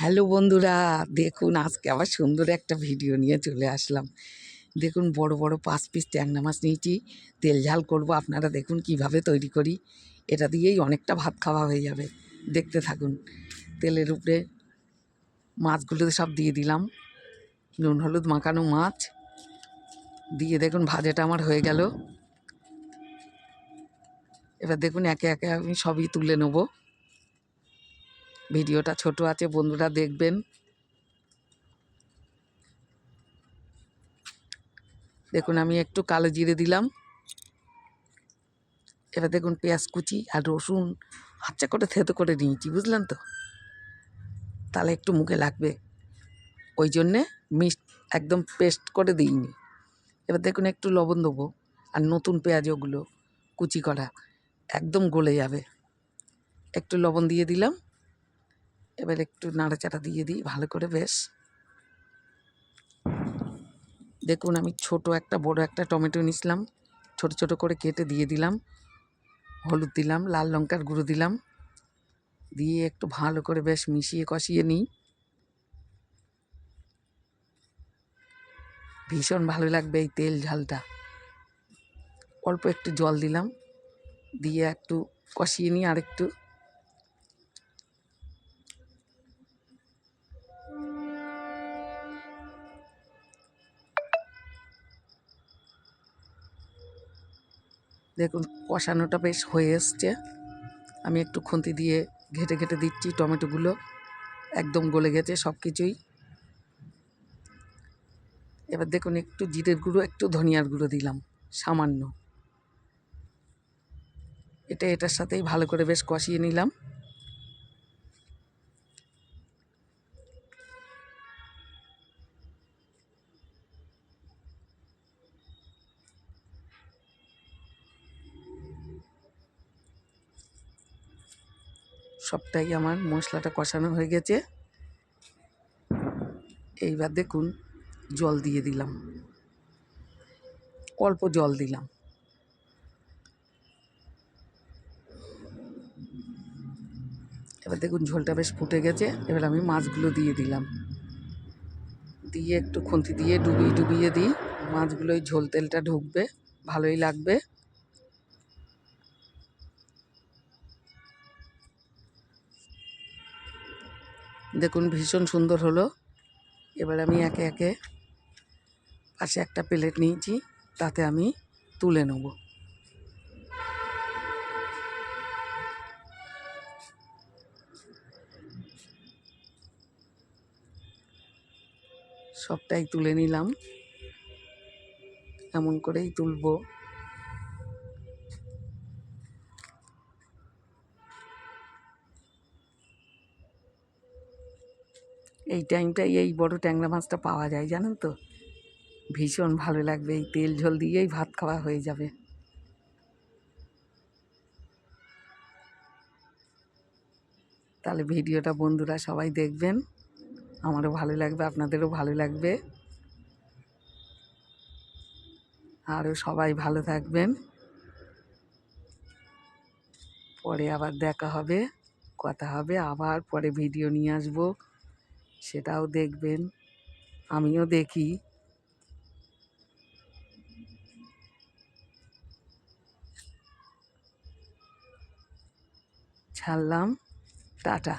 Hello বন্ধুরা, দেখুন আজকে আবার সুন্দর একটা ভিডিও নিয়ে চলে আসলাম। দেখুন বড় বড় পাঁচ পিস ট্যাংরা মাছ নিয়েছি, তেল ঝাল করব। আপনারা দেখুন কীভাবে তৈরি করি, এটা দিয়েই অনেকটা ভাত খাওয়া হয়ে যাবে। দেখতে থাকুন, তেলের উপরে মাছগুলো সব দিয়ে দিলাম। নুন, হলুদ মাখানো মাছ দিয়ে দেখুন ভাজাটা আমার হয়ে গেল। এবার দেখুন একে একে আমি সবই তুলে নেব। ভিডিওটা ছোট আছে, বন্ধুরা দেখবেন। দেখুন, আমি একটু কালো জিরে দিলাম। এবার দেখুন, পেঁয়াজ কুচি আর রসুন আচ্ছা করে থেতো করে নিয়েছি, বুঝলেন তো? তাহলে একটু মুখে লাগবে। ওই জন্যে মিস একদম পেস্ট করে দিইনি। এবার দেখুন, একটু লবণ দেবো আর নতুন পেঁয়াজ ওগুলো কুচি করা একদম গলে যাবে। একটু লবণ দিয়ে দিলাম। এবার একটু নাড়াচাড়া দিয়ে দিই, ভালো করে বেশ। দেখুন, আমি ছোট একটা, বড় একটা টমেটো নিছিলাম ছোট ছোট করে কেটে দিয়ে দিলাম। হলুদ দিলাম, লাল লঙ্কার গুঁড়ো দিলাম। দিয়ে একটু ভালো করে বেশ মিশিয়ে কষিয়ে নিই। ভীষণ ভালো লাগবে এই তেল ঝালটা। অল্প একটু জল দিলাম। দিয়ে একটু কষিয়ে নিই আর একটু দেখুন, কষানোটা বেশ হয়ে এসছে। আমি একটু খুন্তি দিয়ে ঘেটে ঘেটে দিচ্ছি টমেটোগুলো। একদম গলে গেছে সব কিছুই এবার দেখুন, একটু জিরের গুঁড়ো, একটু ধনিয়ার গুঁড়ো দিলাম, সামান্য। এটা এটার সাথেই ভালো করে বেশ কষিয়ে নিলাম। সবটাই আমার মশলাটা কষানো হয়ে গেছে। এইবার দেখুন, জল দিয়ে দিলাম। অল্প জল দিলাম। এবার দেখুন, ঝোলটা বেশ ফুটে গেছে। এবার আমি মাছগুলো দিয়ে দিলাম। দিয়ে একটু খুন্তি দিয়ে ডুবিয়ে ডুবিয়ে দিই। মাছগুলোই ঝোল তেলটা ঢুকবে, ভালোই লাগবে। দেখুন, ভীষণ সুন্দর হলো। এবার আমি একে একে পাশে একটা প্লেট নিয়েছি, তাতে আমি তুলে নেব। সবটাই তুলে নিলাম। এমন করেই তুলবো। এই টাইমটাই এই বড় ট্যাংরা মাছটা পাওয়া যায়, জানেন তো? ভীষণ ভালো লাগবে, এই তেল ঝোল দিয়েই ভাত খাওয়া হয়ে যাবে। তাহলে ভিডিওটা বন্ধুরা সবাই দেখবেন, আমারও ভালো লাগবে, আপনাদেরও ভালো লাগবে। আরও সবাই ভালো থাকবেন। পরে আবার দেখা হবে, কথা হবে, আবার পরে ভিডিও নিয়ে আসব। সেটাও দেখবেন আমিও দেখি। ছাড়লাম টাটা।